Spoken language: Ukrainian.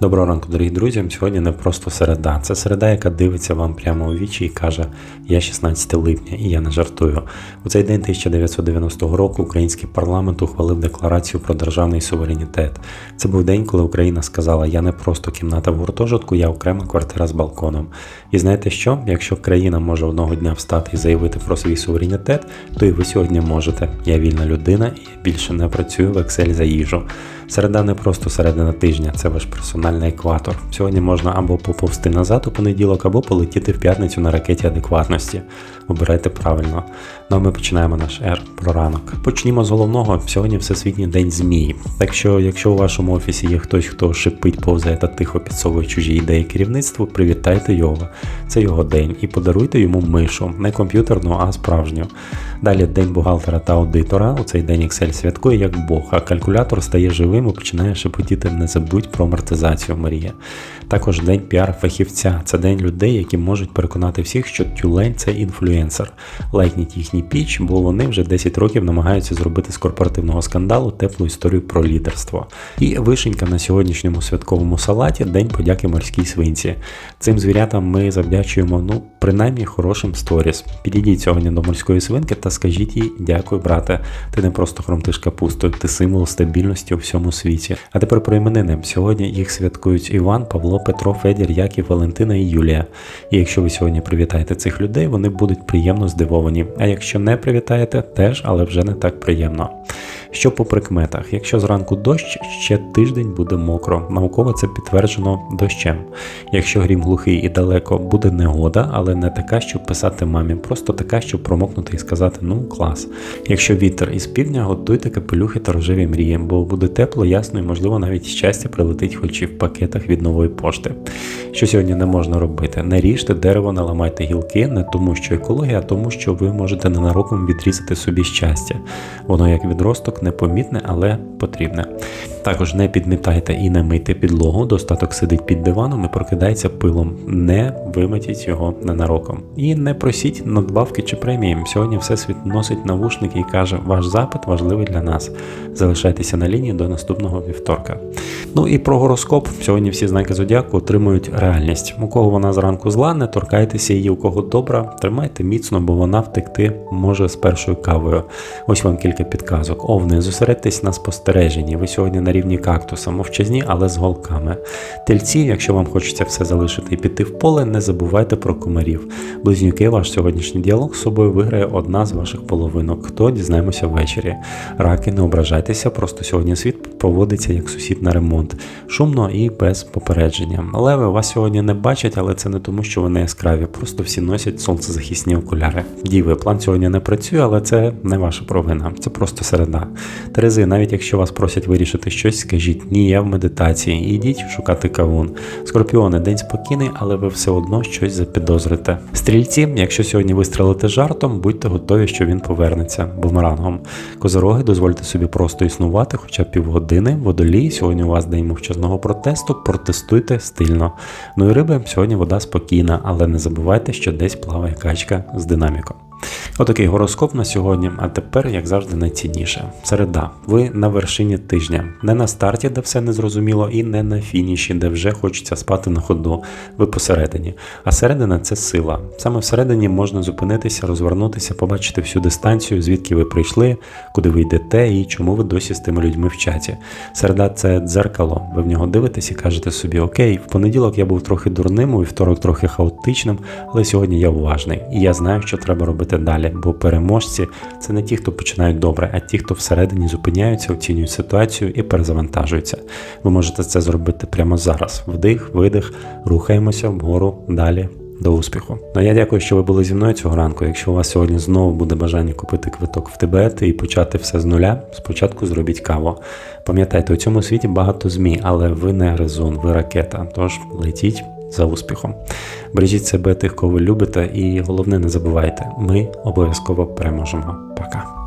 Доброго ранку, дорогі друзі. Сьогодні не просто середа. Це середа, яка дивиться вам прямо у вічі і каже: Я 16 липня, і я не жартую. У цей день 1990 року український парламент ухвалив декларацію про державний суверенітет. Це був день, коли Україна сказала: Я не просто кімната в гуртожитку, я окрема квартира з балконом. І знаєте що? Якщо країна може одного дня встати і заявити про свій суверенітет, то і ви сьогодні можете. Я вільна людина, і я більше не працюю в Excel за їжу. Середа не просто середина тижня, це ваш персональний екватор. Сьогодні можна або поповзти назад у понеділок, або полетіти в п'ятницю на ракеті адекватності. Обирайте правильно. Ну а ми починаємо наш ер про ранок. Почнімо з головного. Сьогодні Всесвітній день змії. Так що, якщо у вашому офісі є хтось, хто шипить, повзає та тихо підсовує чужі ідеї керівництву, привітайте його. Це його день і подаруйте йому мишу, не комп'ютерну, а справжню. Далі день бухгалтера та аудитора. У цей день Excel святкує як Бог, а калькулятор стає живим і починає шепотіти не забудь про амортизацію Марія. Також день піар-фахівця. Це день людей, які можуть переконати всіх, що тюлень це інфлюенсер. Лайкніть їхній піч, бо вони вже 10 років намагаються зробити з корпоративного скандалу теплу історію про лідерство. І вишенька на сьогоднішньому святковому салаті День подяки морській свинці. Цим звірятам ми завдячуємо, ну, принаймні хорошим сторіс. Підійдіть сьогодні до морської свинки та скажіть їй дякую, брате. Ти не просто хромтиш капустою, ти символ стабільності у всьому світі. А тепер про іменини. Сьогодні їх святкують Іван, Павло, Петро, Федір, Яків, Валентина і Юлія. І якщо ви сьогодні привітаєте цих людей, вони будуть приємно здивовані. А якщо не привітаєте, теж, але вже не так приємно. Що по прикметах, якщо зранку дощ, ще тиждень буде мокро. Науково це підтверджено дощем. Якщо грім глухий і далеко, буде негода, але не така, щоб писати мамі, просто така, щоб промокнути і сказати ну клас. Якщо вітер із півдня, готуйте капелюхи та рожеві мрії, бо буде тепло, ясно і можливо навіть щастя прилетить хоч і в пакетах від нової пошти. Що сьогодні не можна робити? Не ріжте дерево, не ламайте гілки, не тому, що екологія, а тому, що ви можете ненароком відрізати собі щастя. Воно як відросток непомітне, але потрібне. Також не підмітайте і не мийте підлогу, достаток сидить під диваном і прокидається пилом. Не вимитіть його ненароком. І не просіть надбавки чи премії. Сьогодні Всесвіт носить навушники і каже, ваш запит важливий для нас. Залишайтеся на лінії до наступного вівторка. Ну і про гороскоп. Сьогодні всі знаки зодіаку отримують реальність. У кого вона зранку зла, не торкайтеся її, у кого добра, тримайте міцно, бо вона втекти може з першою кавою. Ось вам кілька підказок. Овни, зосередьтесь на спостереженні. Ви сьогодні на рівні кактуса, мовчазні, але з голками. Тельці, якщо вам хочеться все залишити і піти в поле, не забувайте про комарів. Близнюки, ваш сьогоднішній діалог з собою виграє одна з ваших половинок. Хто дізнаємося ввечері. Раки, не ображайтеся, просто сьогодні світ поводиться як сусід на ремонт. Шумно і без попередження. Леви вас сьогодні не бачать, але це не тому, що вони яскраві, просто всі носять сонцезахисні окуляри. Діви, план сьогодні не працює, але це не ваша провина, це просто середа. Терези, навіть якщо вас просять вирішити щось, скажіть ні, я в медитації, і йдіть шукати кавун. Скорпіони, день спокійний, але ви все одно щось запідозрите. Стрільці, якщо сьогодні вистрелите жартом, будьте готові, що він повернеться бумерангом. Козороги, дозвольте собі просто існувати, хоча півгодини. Водолій, сьогодні у вас день мовчазного протесту, протестуйте стильно. Ну і риби, сьогодні вода спокійна, але не забувайте, що десь плаває качка з динаміком. Отакий гороскоп на сьогодні, а тепер, як завжди, найцінніше. Середа. Ви на вершині тижня, не на старті, де все незрозуміло, і не на фініші, де вже хочеться спати на ходу. Ви посередині. А середина це сила. Саме всередині можна зупинитися, розвернутися, побачити всю дистанцію, звідки ви прийшли, куди ви йдете і чому ви досі з тими людьми в чаті. Середа це дзеркало. Ви в нього дивитесь і кажете собі: Окей, в понеділок я був трохи дурним, у вівторок трохи хаотичним, але сьогодні я уважний. І я знаю, що треба робити далі, бо переможці це не ті, хто починають добре, а ті, хто всередині зупиняються, оцінюють ситуацію і перезавантажуються. Ви можете це зробити прямо зараз. Вдих, видих, рухаємося вгору далі. До успіху. Ну я дякую, що ви були зі мною цього ранку. Якщо у вас сьогодні знову буде бажання купити квиток в Тибет і почати все з нуля, спочатку зробіть каву. Пам'ятайте, у цьому світі багато змі, але ви не гризун, ви ракета. Тож летіть за успіхом. Бережіть себе тих, кого ви любите, і головне, не забувайте, ми обов'язково переможемо. Пока.